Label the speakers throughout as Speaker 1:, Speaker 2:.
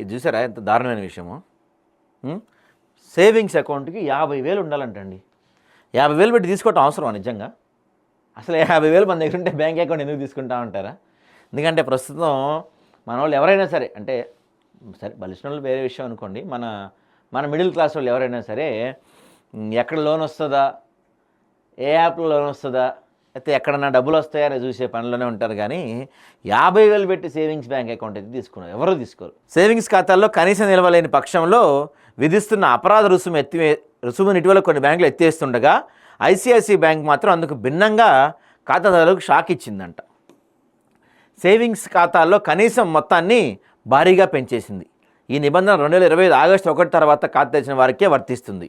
Speaker 1: ఇది చూసారా? ఎంత దారుణమైన విషయము. సేవింగ్స్ అకౌంట్కి యాభై వేలు ఉండాలంటండి. యాభై వేలు పెట్టి తీసుకోవటం అవసరమా నిజంగా? అసలు యాభై వేలు మన దగ్గర ఉంటే బ్యాంక్ అకౌంట్ ఎందుకు తీసుకుంటా ఉంటారా? ఎందుకంటే ప్రస్తుతం మన వాళ్ళు ఎవరైనా సరే అంటే సరే బలిసిన వాళ్ళు వేరే విషయం అనుకోండి. మన మన మిడిల్ క్లాస్ వాళ్ళు ఎవరైనా సరే ఎక్కడ లోన్ వస్తుందా? ఏ యాప్లో లోన్ వస్తుందా? అయితే ఎక్కడన్నా డబ్బులు వస్తాయా అని చూసే పనిలోనే ఉంటారు కానీ యాభై వేలు పెట్టి సేవింగ్స్ బ్యాంక్ అకౌంట్ అయితే తీసుకున్నారు ఎవరు తీసుకోరు. సేవింగ్స్ ఖాతాల్లో కనీస నిల్వలేని పక్షంలో విధిస్తున్న అపరాధ రుసుము ఎత్తివే రుసుమును ఇటీవల కొన్ని బ్యాంకులు ఎత్తేస్తుండగా ఐసిఐసి బ్యాంక్ మాత్రం అందుకు భిన్నంగా ఖాతాదారులకు షాక్ ఇచ్చిందంట. సేవింగ్స్ ఖాతాల్లో కనీసం మొత్తాన్ని భారీగా పెంచేసింది. ఈ నిబంధన రెండు వేల ఇరవై ఐదు ఆగస్టు ఒకటి తర్వాత ఖాతా తెచ్చిన వారికే వర్తిస్తుంది.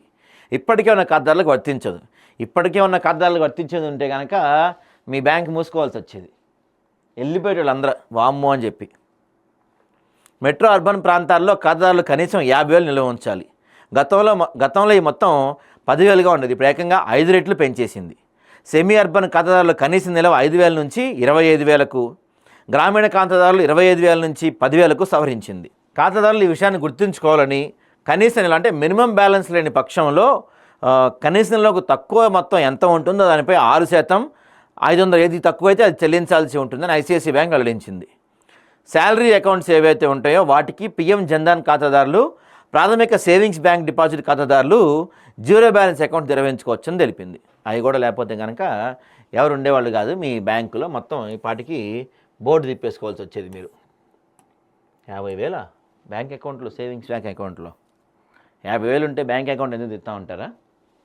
Speaker 1: ఇప్పటికే ఉన్న ఖాతాదారులకు వర్తించదు. ఇప్పటికే ఉన్న ఖాతాదారులకు వర్తించేది ఉంటే కనుక మీ బ్యాంక్ మూసుకోవాల్సి వచ్చేది. వెళ్ళిపోయేటోళ్ళు అందరూ వామ్మో అని చెప్పి. మెట్రో అర్బన్ ప్రాంతాల్లో ఖాతాదారులు కనీసం యాభై వేలు నిల్వ ఉంచాలి. గతంలో గతంలో ఈ మొత్తం పదివేలుగా ఉండేది. ఇప్పుడు ఏకంగా ఐదు రెట్లు పెంచేసింది. సెమీ అర్బన్ ఖాతాదారులు కనీస నిల్వ ఐదు వేల నుంచి ఇరవై ఐదు వేలకు గ్రామీణ ఖాతాదారులు ఇరవై ఐదు వేల నుంచి పదివేలకు సవరించింది. ఖాతాదారులు ఈ విషయాన్ని గుర్తుంచుకోవాలని కనీస నిల్వ అంటే మినిమం బ్యాలెన్స్ లేని పక్షంలో ఆ, కనీస నిల్వకు తక్కువ మొత్తం ఎంత ఉంటుందో దానిపై ఆరు శాతం ఐదు వందలు ఏది తక్కువైతే అది చెల్లించాల్సి ఉంటుందని ఐసిఐసి బ్యాంక్ వెల్లడించింది. శాలరీ అకౌంట్స్ ఏవైతే ఉంటాయో వాటికి పిఎం జన్ధన్ ఖాతాదారులు ప్రాథమిక సేవింగ్స్ బ్యాంక్ డిపాజిట్ ఖాతాదారులు జీరో బ్యాలెన్స్ అకౌంట్ తెరవించుకోవచ్చని తెలిపింది. అవి కూడా లేకపోతే కనుక ఎవరు ఉండేవాళ్ళు కాదు మీ బ్యాంకులో మొత్తం ఈ పాటికి బోర్డు తిప్పేసుకోవాల్సి వచ్చేది మీరు. యాభై వేల బ్యాంక్ అకౌంట్లో సేవింగ్స్ బ్యాంక్ అకౌంట్లో. యాభై వేలు ఉంటే బ్యాంక్ అకౌంట్ ఎందుకు తిస్తా ఉంటారా?